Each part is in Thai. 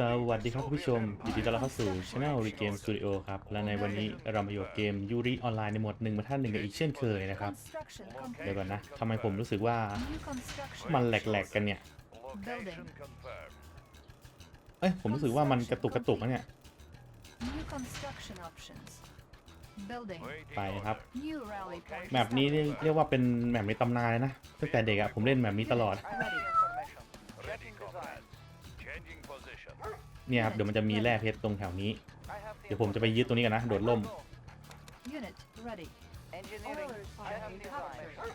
สวัสดีครับผู้ชมยินดีต้อนรับเข้าสู่ช่องรีเกมสตูดิโอครับและในวันนี้เรามาอยู่เกมยูริออนไลน์ในหมวดงมาท่านหนึ่งกับอีกเช่นเคยนะครับเดี๋ยวก่อนนะทำไมผมรู้สึกว่ามันแหลกๆกันเนี่ยเอ้ยผมรู้สึกว่ามันกระตุกกระตุกนะเนี่ยไปครับแมปนี้เรียกว่าเป็นแมปในตำนานเลยนะตั้งแต่เด็กอะผมเล่นแมปนี้ตลอดเนี่ยครับเดี๋ยวมันจะมีแร่เพชรตรงแถวนี้ เดี๋ยวผมจะไปยึดตรงนี้กันนะโดดล่ม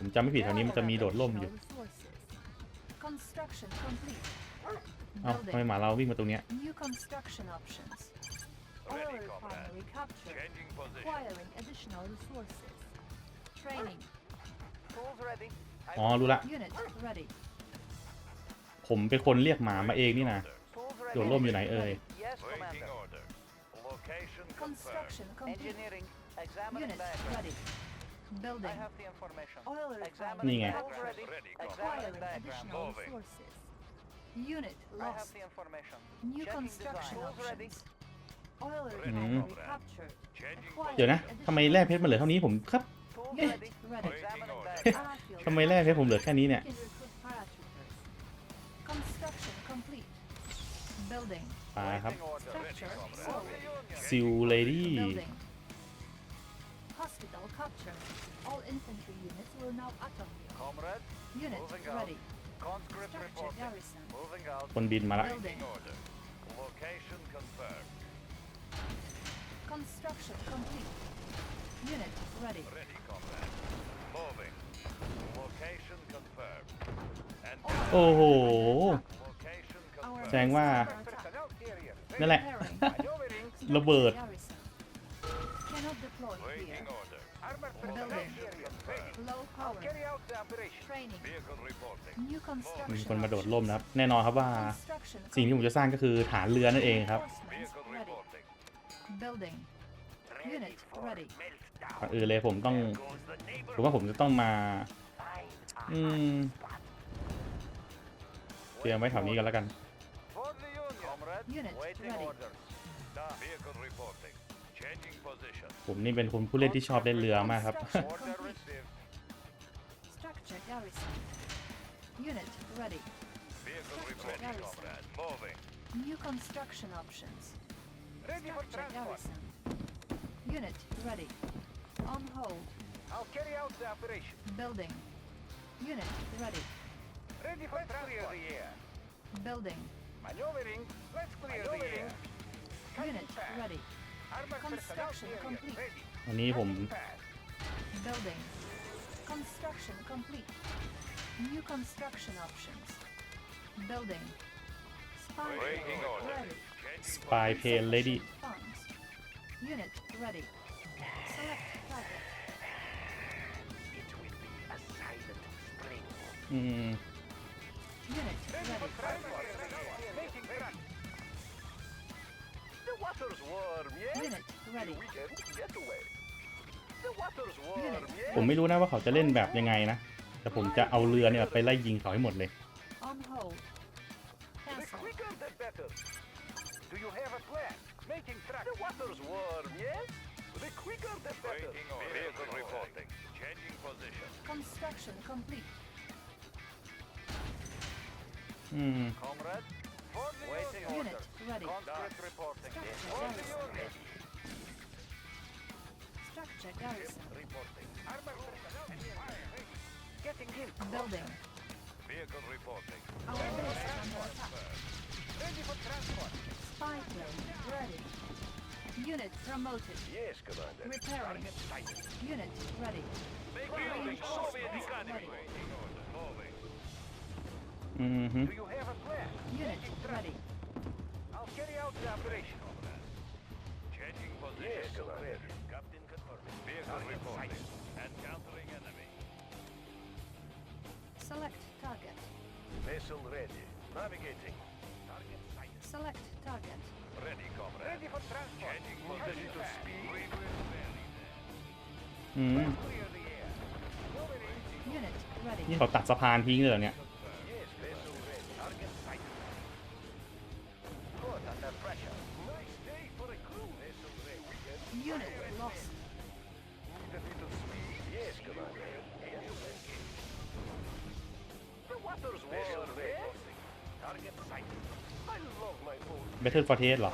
ผมจำไม่ผิดแถวนี้มันจะมีโดดล่มอยู่เอาทำไมหมาเราวิ่งมาตรงเนี้ย อ๋อรู้ละผมเป็นคนเรียกหมามาเองนี่นะโดดล่มอยู่ไหน เอ่ยนี่ไงเดี๋ยวนะ ทำไมแร่เพชรมันเหลือเท่านี้ผมครับ ทำไมแร่เพชรผมเหลือแค่นี้เนี่ย Building. มาครับ Structure sold. ซิลเลดี้ Building. Hospital Capture. All infantry units will now automate. Comrade, Unit Moving ready. conscript reporting. garrison. Moving out. คนบินมาละ Building. In order. Location confirmed. Construction complete. Unit ready. Ready, comrade. Moving. Location confirmed. And All oh. โอ้โห location confirmed. ว่านั่นแหละ ระเบิดมีคนมาโดดลร่มนะครับ แน่นอนครับว่า สิ่งที่ผมจะสร้างก็คือฐานเรือนั่นเองครับก่อนอื่นเลยผมต้อง ผมว่าผมจะต้องมาอืมเตรียมไว้แถวนี้กันแล้วกัน Unit ready. Vehicle reporting. Changing position. ผมนี่เป็นคนผู้เล่นที่ชอบเล่นเรือมากครับ Order received. Structure garrison. Unit ready. Vehicle reporting, comrade. Moving. New construction options. Ready for Structure transport. garrison. Unit ready. On hold. I'll carry out the operation. Building. Unit ready. Ready for transport. Building. Maneuvering. Let's clear the air. Unit ready. Construction complete. ready. วันนี้ผม Building. Construction complete. New construction options. Building. Spy here, lady. ready. Unit ready. Select target. Hmm. Unit Ready ผมไม่รู้นะว่าเขาจะเล่นแบบยังไงนะแต่ผมจะเอาเรือเนี่ยไปไล่ยิงเขาให้หมดเลยอืม Waiting order. Unit ready. Conscript reporting. Structure garrison. Structure garrison. Reporting. Getting in. Building. Vehicle reporting. Our base is under attack. Ready for transport. Spy plane ready. Unit promoted. Yes, Commander. Repairing. Unit ready. Make building Soviet Academy. Mm-hmm. Do you have a plan? Unit Yes, clear. Captain confirming. Vehicle reporting. Encountering enemy. Select target. Vessel ready. Navigating. Target sighted. Select target. Ready, comrade. Ready for transport. Changing position to speed. Regress bearing. Mm. Unit ready. นี่เขาตัดสะพานทิ้งเลยเหรอเนี่ยเบทเทิลฟอร์เทสหรอ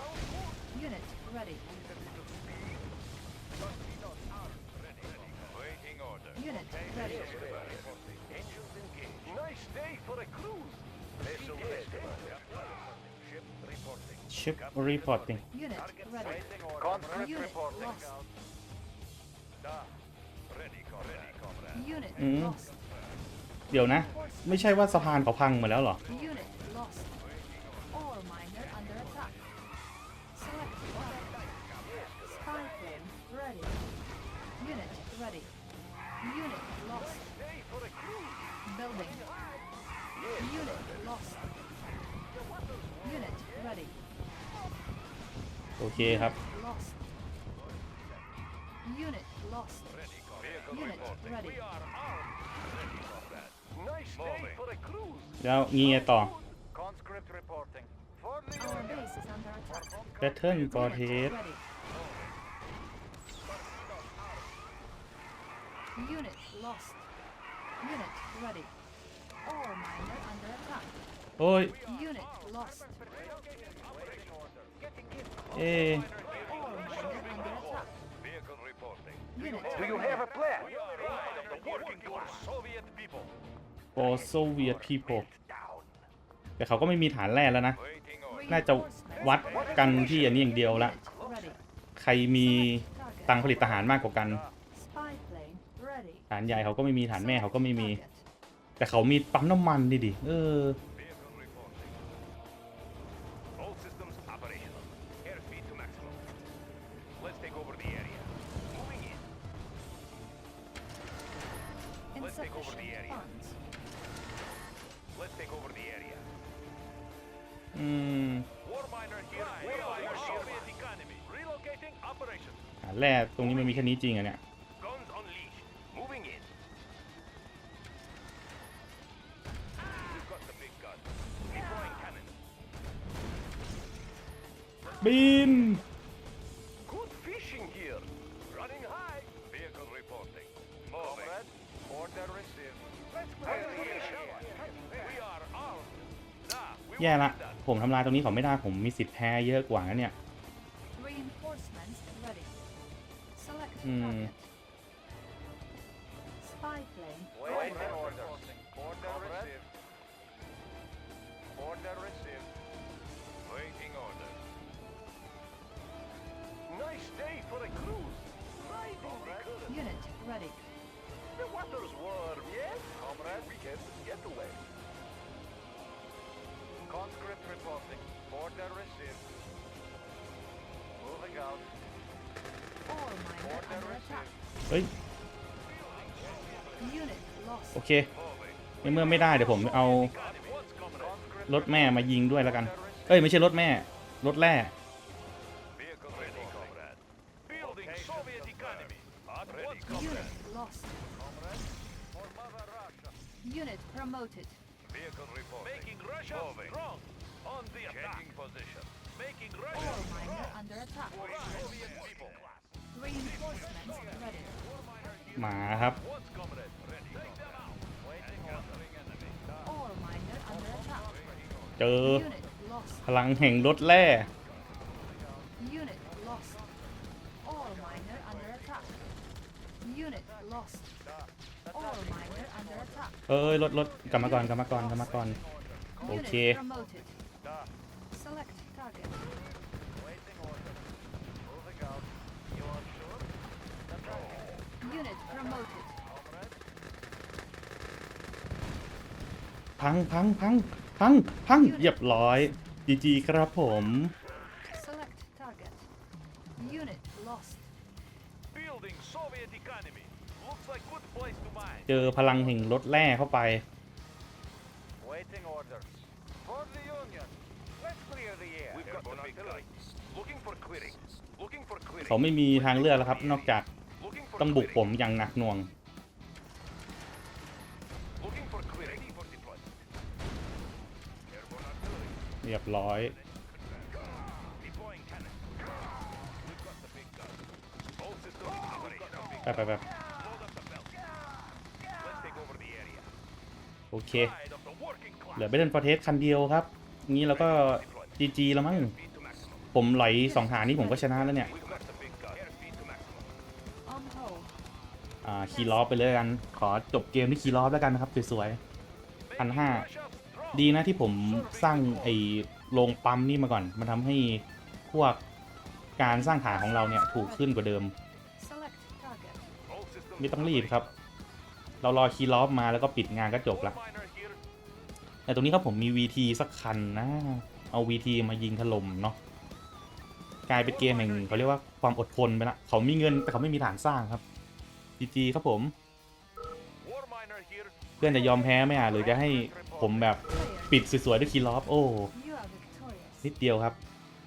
ชิปรีพอร์ติ้งเดี๋ยวนะ ไม่ใช่ว่าสะพานเขาพังมาแล้วหรอ ready. Unit lost. Building. Unit lost. Unit ready. โอเคครับ Lost. Unit lost. Unit ready. Nice day f o e แล้วมีไงต่อ Conscript reporting. u r base is under attack. Pattern for head. e Unit lost. Unit ready. All miner under attack. โอ้ย Unit lost. เอ All miner under attack. Vehicle reporting. Unit Do you have a plan? We are pride of the working class Soviet people. for Soviet people แต่เขาก็ไม่มีฐานแร่แล้วนะ Waiting on. น่าจะวัดกันที่อันนี้อย่างเดียวละ ready. ใครมีตังค์ผลิตทหารมากกว่ากันฐานใหญ่เขาก็ไม่มีฐานแม่เขาก็ไม่มี แต่เขามีปั๊มน้ำมันดิดิเออาแร่ตรงนี้มันมีแค่นี้จริงอะเนี่ยบิน Good fishing here. Running high. Vehicle reporting. Moving. Order received. Let's go. We are armed. Now, we แย่ละผมทำลายตรงนี้เขาไม่ได้ผมมีสิทธิ์แพ้เยอะกว่านะเนี่ย Reinforcements ready. Select Hmm. target. เฮ้ยโอเคเมื่อไม่ได้เดี๋ยวผมเอารถแม่มายิงด้วยแล้วกันเอ้ยไม่ใช่รถแม่รถแร่โอ้ยหมาครับเจอพลังแห่งรถแร่เอ้ยรถรถกลับมาก่อนกลับมาก่อนกลับมาก่อนโอเคพังพังพังพังพังเยียบร้อยดีจีครับผม เจอพลังแห่งรถแร่เข้าไป เขาไม่มีทางเลือกแล้วครับนอกจากต้องบุก ผมอย่างหนักหน่วงเรียบร้อยไปไปไปโอเค เหลือเบเดนฟอร์เทสคันเดียวครับงี้เราก็จีจีแล้วมั้งผมไหลสองหา นี่ผม ก็ ชนะ แล้วเนี่ย่าคีรลอปไปเลยกัน ขอจบเกมที่คีรลอปแล้วกันนะครับ สวยๆพันห้าดีนะที่ผมสร้างไอ้โรงปั๊มนี่มาก่อนมันทำให้พวกการสร้างฐานของเราเนี่ยถูกขึ้นกว่าเดิมไม่ต้องรีบครับ เรารอคีรลอปมาแล้วก็ปิดงานก็จบละ แต่ตรงนี้ครับผมมี VT สักคันนะ เอา VT มายิงถล่มเนาะกลายเป็นเกมแห่งเขาเรียกว่าความอดทนไปละ เขามีเงินแต่เขาไม่มีฐานสร้างครับจีจีครับผม เพื่อนจะยอมแพ้ไหมอ่ะ หรือจะให้ผมแบบปิดสวย ๆ ด้วยคีลอฟโอ้ นิดเดียวครับ